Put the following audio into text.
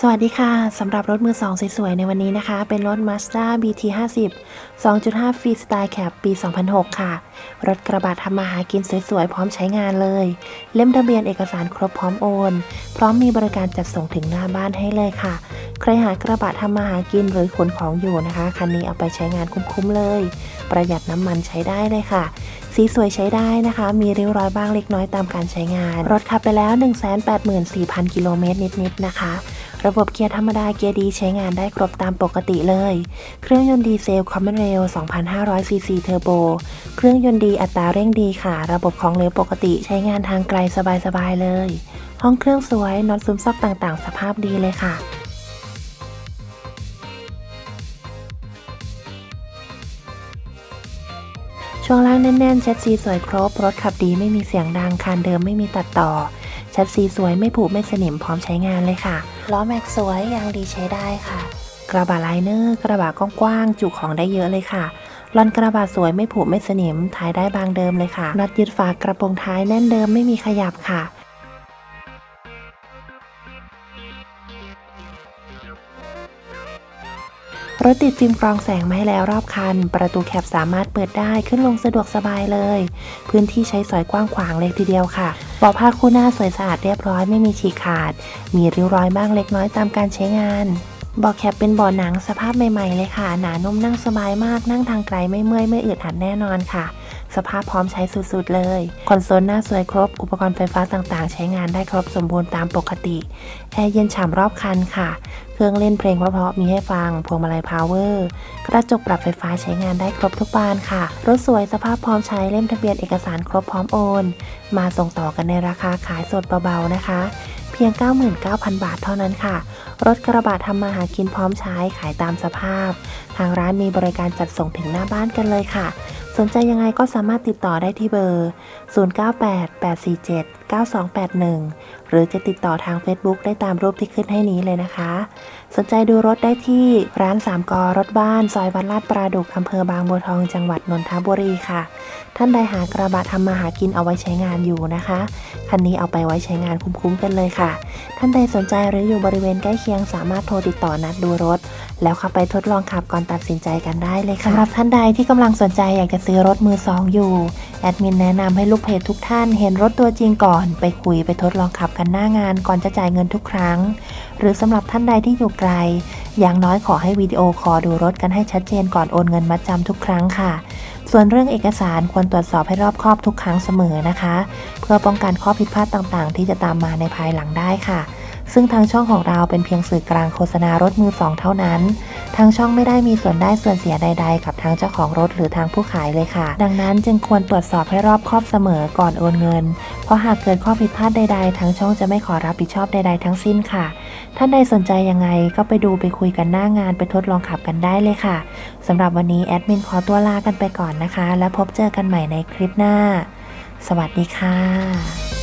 สวัสดีค่ะ สำหรับรถมือสองสวยๆ ในวันนี้นะคะ เป็นรถ Mazda BT50 2.5 Freestyle Cab ปี 2006 ค่ะ รถกระบะทำมาหากินสวยๆ พร้อมใช้งานเลย เล่มทะเบียนเอกสารครบพร้อมโอน พร้อมมีบริการจัดส่งถึงหน้าบ้านให้เลยค่ะ ใครหากระบะทำมาหากินหรือขนของอยู่นะคะ คันนี้เอาไปใช้งานคุ้มๆเลย ประหยัดน้ำมันใช้ได้เลยค่ะสีสวยใช้ได้นะคะ มีริ้วรอยบ้างเล็กน้อยตามการใช้งาน รถขับไปแล้ว 184,000 กิโลเมตรนิดๆนะคะ ระบบเกียร์ธรรมดาเกียร์ดีใช้งานได้ครบตามปกติเลย เครื่องยนต์ดีเซลคอมเมนเรล2,500 ซีซีเทอร์โบ เครื่องยนต์ดีอัตราเร่งดีค่ะ ระบบของเหลวปกติใช้งานทางไกลสบายๆเลย ห้องเครื่องสวยน็อตซึมซอกต่างๆ สภาพดีเลยค่ะช่วงล่างแน่นๆเช็ดซีสวยครบ รถขับดีไม่มีเสียงดัง คันเดิมไม่มีตัดต่อเช็ดซีสวยไม่ผุไม่สนิมพร้อมใช้งานเลยค่ะ ล้อแม็กสวยยางดีใช้ได้ค่ะ กระบะไลเนอร์กระบะกว้างๆจุของได้เยอะเลยค่ะลอนกระบะสวยไม่ผุไม่สนิมท้ายได้บางเดิมเลยค่ะน็อตยึดฝากระโปรงท้ายแน่นเดิมไม่มีขยับค่ะ รถติดฟิล์มกรองแสงมาให้แล้วรอบคัน ประตูแคปสามารถเปิดได้ขึ้นลงสะดวกสบายเลย พื้นที่ใช้สอยกว้างขวางเลยทีเดียวค่ะเบาะผ้าคู่หน้าสวยสะอาดเรียบร้อยไม่มีฉีกขาด มีริ้วรอยบ้างเล็กน้อยตามการใช้งานเบาะแคปเป็นเบาะหนังสภาพใหม่ๆเลยค่ะ หนานุ่มนั่งสบายมากนั่งทางไกลไม่เมื่อยไม่อึดอัดแน่นอนค่ะ สภาพพร้อมใช้สุดๆเลย คอนโซลหน้าสวยครบ อุปกรณ์ไฟฟ้าต่างๆ ใช้งานได้ครบสมบูรณ์ตามปกติ แอร์เย็นฉ่ำรอบคันค่ะ เครื่องเล่นเพลงเพราะๆมีให้ฟัง พวงมาลัยพาวเวอร์ กระจกปรับไฟฟ้าใช้งานได้ครบทุกบานค่ะ รถสวยสภาพพร้อมใช้เล่มทะเบียนเอกสารครบพร้อมโอน มาส่งต่อกันในราคาขายสดเบาๆนะคะเพียง 99,000 บาทเท่านั้นค่ะ รถกระบะทำมาหากินพร้อมใช้ขายตามสภาพ ทางร้านมีบริการจัดส่งถึงหน้าบ้านกันเลยค่ะ สนใจยังไงก็สามารถติดต่อได้ที่เบอร์ 098847 9281 หรือจะติดต่อทาง Facebook ได้ตามรูปที่ขึ้นให้นี้เลยนะคะ สนใจดูรถได้ที่ร้านสามกอรถบ้าน ซอยวัดลาดปราดุกอำเภอบางบัวทองจังหวัดนนทบุรีค่ะ ท่านใดหากระบะทำมาหากินเอาไว้ใช้งานอยู่นะคะคันนี้เอาไปไว้ใช้งานคุ้มๆกันเลยค่ะ ท่านใดสนใจหรืออยู่บริเวณใกล้เคียงสามารถโทรติดต่อนัดดูรถ แล้วขับไปทดลองขับก่อนตัดสินใจกันได้เลยค่ะสำหรับท่านใดที่กำลังสนใจอยากจะซื้อรถมือสองอยู่แอดมินแนะนำให้ลูกเพจทุกท่านเห็นรถตัวจริงก่อนอนไปคุยไปทดลองขับกันหน้างานก่อนจะจ่ายเงินทุกครั้ง หรือสำหรับท่านใดที่อยู่ไกล อย่างน้อยขอให้วิดีโอคอลดูรถกันให้ชัดเจนก่อนโอนเงินมัดจำทุกครั้งค่ะ ส่วนเรื่องเอกสารควรตรวจสอบให้รอบคอบทุกครั้งเสมอนะคะ เพื่อป้องกันข้อผิดพลาดต่างๆ ที่จะตามมาในภายหลังได้ค่ะซึ่งทางช่องของเราเป็นเพียงสื่อกลางโฆษณารถมือสองเท่านั้น ทางช่องไม่ได้มีส่วนได้ส่วนเสียใด ๆ กับทางเจ้าของรถหรือทางผู้ขายเลยค่ะ ดังนั้นจึงควรตรวจสอบให้รอบคอบเสมอก่อนโอนเงิน เพราะหากเกิดข้อผิดพลาดใดๆทางช่องจะไม่ขอรับผิดชอบใดๆทั้งสิ้นค่ะ ท่านใดสนใจยังไงก็ไปดูไปคุยกันหน้างานไปทดลองขับกันได้เลยค่ะสำหรับวันนี้แอดมินขอตัวลากันไปก่อนนะคะ แล้วพบเจอกันใหม่ในคลิปหน้า สวัสดีค่ะ